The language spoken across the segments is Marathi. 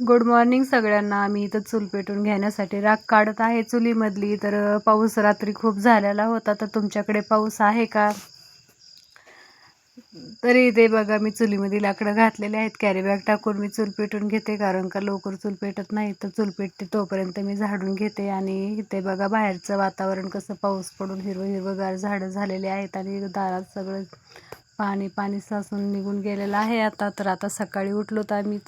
गुड मॉर्निंग सगळ्यांना. आम्ही इथं चूल पेटून घेण्यासाठी राख काढत आहे चुलीमधली. तर पाऊस रात्री खूप झालेला होता. तर तुमच्याकडे पाऊस आहे का? तरी ते बघा मी चुलीमध्ये लाकडं घातलेले आहेत. कॅरीबॅग टाकून मी चूल पेटून घेते. कारण का लवकर चूल पेटत नाही तर चूल पेटते तोपर्यंत मी झाडून घेते. आणि इथे बघा बाहेरचं वातावरण कसं पाऊस पडून हिरवं हिरवंगार झाडं झालेले आहेत. आणि दारात सगळं पाणी पाणी साचून निघून गेलेलं आहे आता. तर आता सकाळी उठलो तर आम्ही.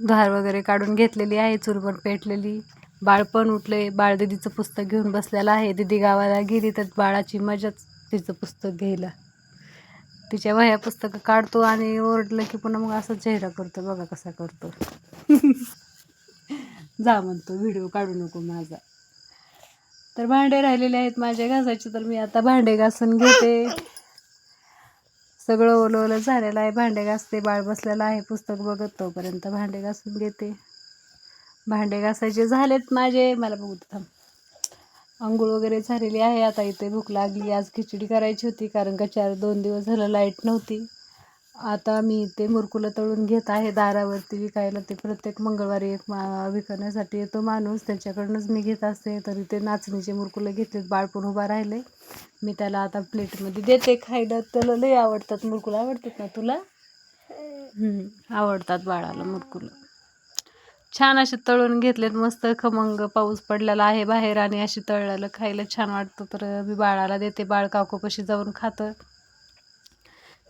धार वगैरे काढून घेतलेली आहे चुरमर पेटलेली. बाळ पण उठले बाळ दिदीचं पुस्तक घेऊन बसलेलं आहे. दिदी गावाला गेली तर बाळाची मजाच तिचं पुस्तक घ्यायला. तिच्या वह्या पुस्तकं काढतो आणि ओरडलं की पुन्हा मग असं चेहरा करतो. बघा कसा करतो. जा म्हणतो व्हिडिओ काढू नको माझा. तर भांडे राहिलेले आहेत माझ्या घासाचे तर मी आता भांडे घासून घेते. सगळं ओलं ओलं झालेलं आहे. भांडे घासते. बाळ बसलेलं आहे. पुस्तक बघत तोपर्यंत भांडे घासून घेते. भांडे घासायचे झालेत माझे. मला बघू थांब. आंघोळ वगैरे झालेली आहे. आता इथे भूक लागली. आज खिचडी करायची होती कारण का चार दोन दिवस झालं लाइट नव्हती. आता मी इथे मुरकुलं तळून घेत आहे. दारावरती विकायला ते प्रत्येक मंगळवारी एक मा विकण्यासाठी येतो माणूस. त्याच्याकडूनच मी घेत असते. तर इथे नाचणीचे मुरकुलं घेतलेत. बाळ पण उभा राहिले मी त्याला आता प्लेटमध्ये देते खायला. त्याला लई आवडतात मुरकुल. आवडतात ना तुला? आवडतात बाळाला मुरकुलं. छान असे तळून घेतलेत मस्त खमंग. पाऊस पडलेला आहे बाहेर आणि अशी तळलेलं खायला छान वाटतं. तर मी बाळाला देते. बाळ काकूपाशी जाऊन खातं.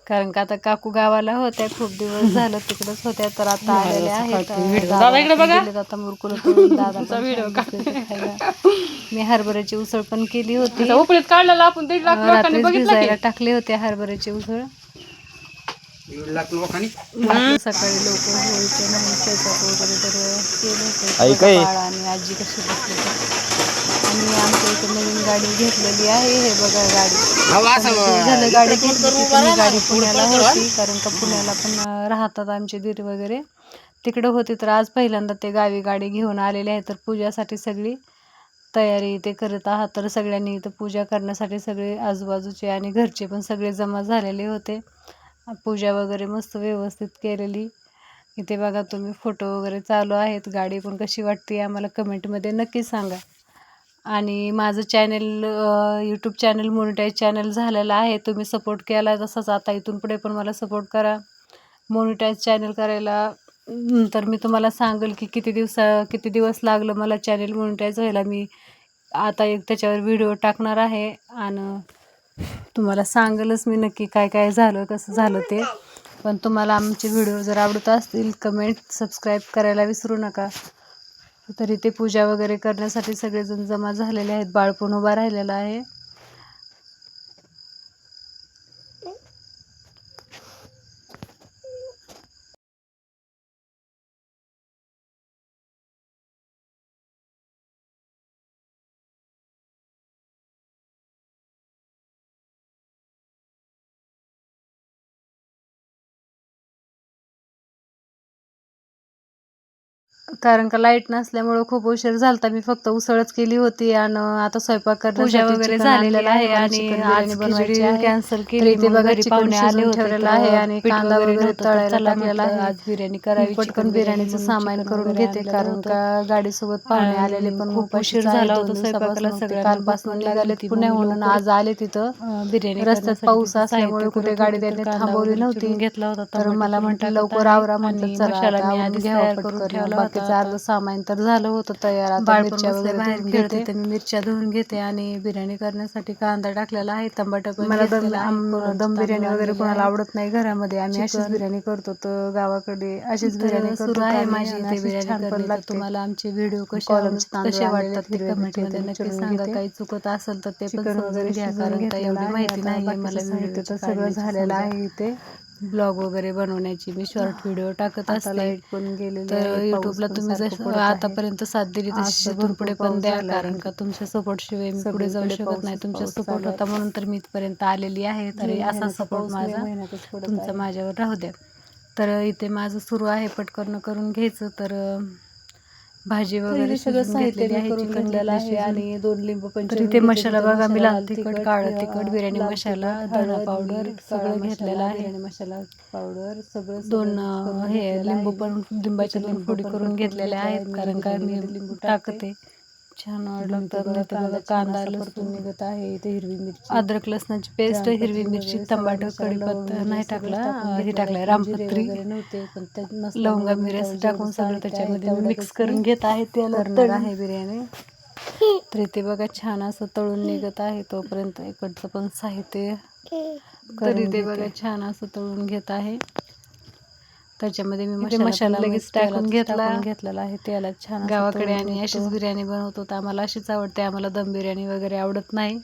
कारण का आता काकू गावाला होत्या खूप दिवस झालं तिकडच होत्या तर आता आलेल्या आहेत. दादा इकडे बघा. आता मुरकुलं तळून दादा खायला मी हरभऱ्याची उसळ पण केली होती. काढलेला आपण रात्रीच भिजायला टाकले होते हरभऱ्याची उसळ. सकाळी लवकर व्हायचे नाही स्वयंपाक वगैरे तर केलं होतं. आई काय? बाळा आणि आजी कशी बसले आणि आमच्या इथे नवीन गाडी घेतलेली आहे हे बघा गाडी. झालं गाडी घेतली की तुम्ही गाडी पुण्याला होती कारण का पुण्याला पण राहतात आमचे दीर वगैरे. तिकडं होते तर आज पहिल्यांदा ते गावी गाडी घेऊन आलेले आहे तर पूजासाठी सगळी तयारी इथे करत आहात. तर सगळ्यांनी इथं पूजा करण्यासाठी सगळे आजूबाजूचे आणि घरचे पण सगळे जमा झालेले होते. पूजा वगैरे मस्त व्यवस्थित केलेली. इथे बघा तुम्ही फोटो वगैरे चालू आहेत. गाडी पण कशी वाटते आम्हाला कमेंटमध्ये नक्की सांगा. आणि माझं channel YouTube channel monetise channel झालेलं आहे. तुम्ही सपोर्ट केला तसंच आता इथून पुढे पण मला सपोर्ट करा. मोनिटाईज चॅनल करायला तर मी तुम्हाला सांगेल की किती दिवसा किती दिवस लागलं मला चॅनल मोनिटाईज व्हायला. मी आता एक त्याच्यावर व्हिडिओ टाकणार आहे आणि तुम्हाला सांगेलच मी नक्की काय काय झालं कसं झालं ते. पण तुम्हाला आमचे व्हिडिओ जर आवडत असतील कमेंट सबस्क्राईब करायला विसरू नका. तर इथे पूजा वगैरे करण्यासाठी सगळेजण जमा झालेले आहेत. बाळ पण उभा राहिलेला आहे. कारण का लाइट नसल्यामुळं खूप उशीर झालता. मी फक्त उसळच केली होती आणि आता स्वयंपाक वगैरे झालेलं आहे आणि. कॅन्सल केली. बघा चिकन पाहुणे होते ठेवलेलं आहे आणि कांदा वगैरे तळायला म्हटलं आहे. आज बिर्याणी करावी पटकन बिर्याणीचं सामान करून घेते कारण होतं. का गाडीसोबत पाहुणे आलेले पण खूप उशीर झाला होता स्वयंपाकाला कालपासून निघाले पुण्याहून आज आले तिथं बिर्याणी रस्त्यात पाऊस असल्यामुळे कुठे गाडी होते, त्यांनी थांबवली नव्हती. घेतला होता तर मला म्हटलं लवकर आवरा म्हटलं आणि चला घ्यावं पटकन ठेवला अर्ध सामान तर झालं होतं तयार आता मिरच्या वगैरे बाहेर घेते तर मी मिरच्या धुवून घेते आणि बिर्याणी करण्यासाठी कांदा टाकलेला आहे टमाटर पण मला दम बिर्याणी वगैरे कोणाला. आवडत नाही घरामध्ये आम्ही अशीच. बिर्याणी करतो तर गावाकडे अशीच बिर्याणी करतो सुरू आहे माझी इथे बिर्याणी छान पण करणे तर लागते तुम्हाला आमचे व्हिडिओ कसे आणलेले वाटतात ते हिरवे कमेंट मिरची मध्ये ते नक्की सांगा. काही चुकत असेल तर ते पण समजून घ्या कारण एवढी माहिती नाही मला व्हिडिओची सगळं झालेलं. आहे इथे ब्लॉग वगैरे बनवण्याची. मी शॉर्ट व्हिडिओ टाकत असते तर युट्यूबला तुम्ही आहे. आतापर्यंत साथ दिली तशी पुढे पण द्या कारण. का तुमच्या सपोर्ट शिवाय मी पुढे जाऊ शकत नाही. तुमचा सपोर्ट होता म्हणून तर मी इथपर्यंत आलेली आहे. तरी असा सपोर्ट माझा तुमचा. माझ्यावर राहू द्या. तर इथे माझं सुरू आहे. पटकन करून घ्यायचं. तर भाजी वगैरे सगळं साहित्य मी करून घेतलेलं आहे. आणि दोन लिंबू इथे घेतले. मसाला बघा मी मसाला, लाल तिखट काळं तिखट बिर्याणी मसाला धना पावडर सगळं घेतलेलं आहे बिर्याणी मसाला पावडर सगळं दोन हे लिंबू. पण लिंबाचे इथे दोन फोडी करून कट घेतलेले घेतले आहेत आहे. कारण काय मी लिंबू टाकते छान नाही तर कांदा लसूण निघत आहे. इथे हिरवी मिरची अद्रक लसणाची पेस्ट हिरवी मिरची टमाटर कढीपत्ता नाही टाकला. हे टाकलंय. रामपत्री. नव्हते पण लवंगा नसल्यामुळे मी मिरच तेवढं टाकून सगळं त्याच्यामध्ये मिक्स करून घेत आहे त्याला. आहे बिर्याणी. तर इथे बघा छान असं तळून निघत आहे तोपर्यंत. इकडचं पण साहित्य तर इथे. बघा छान असं तळून घेत आहे. त्याच्यामध्ये मी मसाला लगेच टाकून घेतला. घेतलेला आहे. तेलात छान गावाकडे आणि अशीच. बिर्याणी बनवतो तर आम्हाला अशीच आवडते. आम्हाला दम बिर्याणी वगैरे आवडत नाही.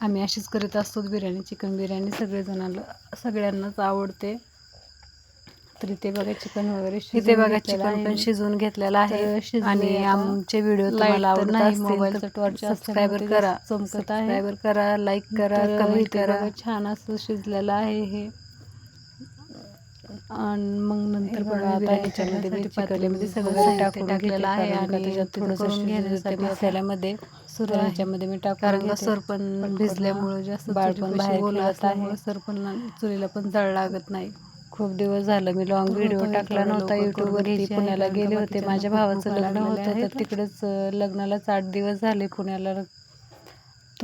आम्ही अशीच करीत असतो बिर्याणी चिकन बिर्याणी. सगळेजणांना सगळ्यांनाच आवडते. तर इथे बघा चिकन वगैरे इथे बघा चिकन पण. शिजवून घेतलेलं आहे. आणि. आमचे व्हिडिओ तुम्हाला आवडत नाही, मोबाईलचं torch सबस्क्राईबर करा. चमकत आहे. करा लाईक करा कमेंट करा. छान असं शिजलेलं आहे हे. आणि मग नंतर हे बघा आता आता ह्याच्यामध्ये मी ह्याच्यामध्ये पातेल्यामध्ये सगळं साहित्य टाकून टाकलेलं आहे आणि त्याच्यात थोडं थोडंसं घेण्यासाठी मसाल्यामध्ये सुरू. ह्याच्यामध्ये मी टाकून कारण का घेते. सर पण पटकन भिजल्यामुळं जास्त बाळ चुलीपाशी पण बाहेर असल्यामुळं आहे. सर पण चुलीला पण जळ लागत नाही खूप दिवस झालं मी लॉंग व्हिडिओ हे टाकला नव्हता घ्यायची आहे, पुण्याला गेले होते माझ्या भावाचं लग्न होतं तर. तिकडेच लग्नालाच आठ दिवस झाले पुण्याला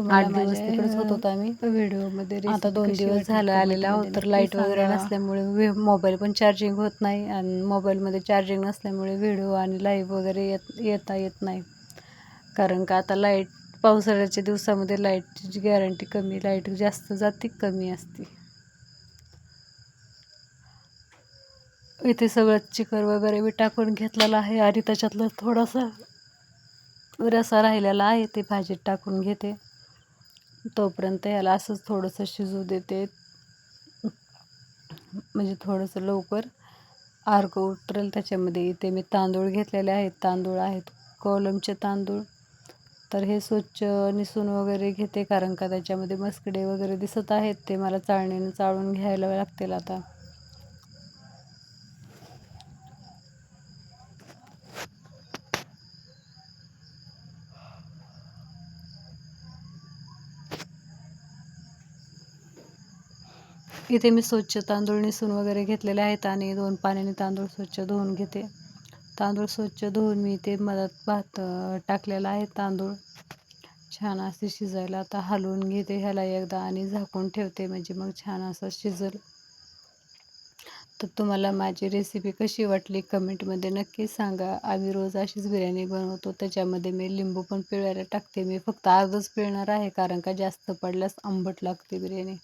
तुम्हाला आठ दिवस तिकडेच होत होतो आम्ही. व्हिडिओमध्ये आता दोन दिवस झालं आलेला तर लाइट वगैरे. नसल्यामुळे मोबाईल पण चार्जिंग होत नाही आणि मोबाईलमध्ये चार्जिंग नसल्यामुळे व्हिडिओ आणि लाईव्ह वगैरे येत येता येत नाही कारण का आता लाइट पावसाळ्याच्या दिवसामध्ये लाईटची गॅरंटी कमी लाइट जास्त जाते कमी असते इथे सगळं चिकन वगैरे मी टाकून घेतलेलं आहे आणि त्याच्यातलं थोडासा रसा राहिलेला आहे ते भाजीत टाकून घेते तोपर्यंत याला असंच थोडंसं शिजू देते. म्हणजे थोडंसं लवकर अर्क उतरेल त्याच्यामध्ये. इथे मी तांदूळ घेतलेले आहेत. तांदूळ आहेत. कोलमचे तांदूळ. तर हे स्वच्छ निसून वगैरे घेते कारण का त्याच्यामध्ये मस्कडे वगैरे दिसत आहेत. ते मला चाळणीने चाळून घ्यायला लागतील आता. इथे मी स्वच्छ तांदूळ निसून वगैरे घेतलेले आहेत आणि दोन पाण्याने तांदूळ स्वच्छ धुवून घेते. तांदूळ स्वच्छ धुवून मी ते मधात भात टाकलेला आहे तांदूळ. छान असे शिजायला आता हलवून घेते ह्याला एकदा आणि झाकून ठेवते म्हणजे मग छान असं शिजल. तर तुम्हाला माझी रेसिपी कशी वाटली कमेंटमध्ये नक्की सांगा. आम्ही रोज अशीच बिर्याणी बनवतो त्याच्यामध्ये मी लिंबू पण पिळायला टाकते. मी फक्त अर्धच पिळणार आहे कारण का जास्त पडल्यास आंबट लागते बिर्याणी.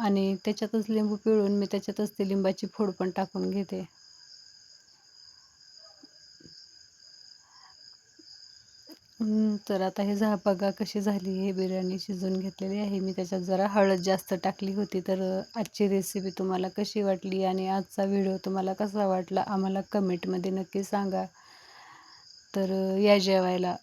आणि त्याच्यातच लिंबू पिळून मी त्याच्यातच ती लिंबाची फोड पण टाकून घेते. तर आता हे झा बघा कशी झाली. हे बिर्याणी शिजून घेतलेली आहे. मी त्याच्यात जरा हळद जास्त टाकली होती. तर आजची रेसिपी तुम्हाला कशी वाटली आणि आजचा व्हिडिओ तुम्हाला कसा वाटला आम्हाला कमेंटमध्ये नक्की सांगा. तर या जेवायला.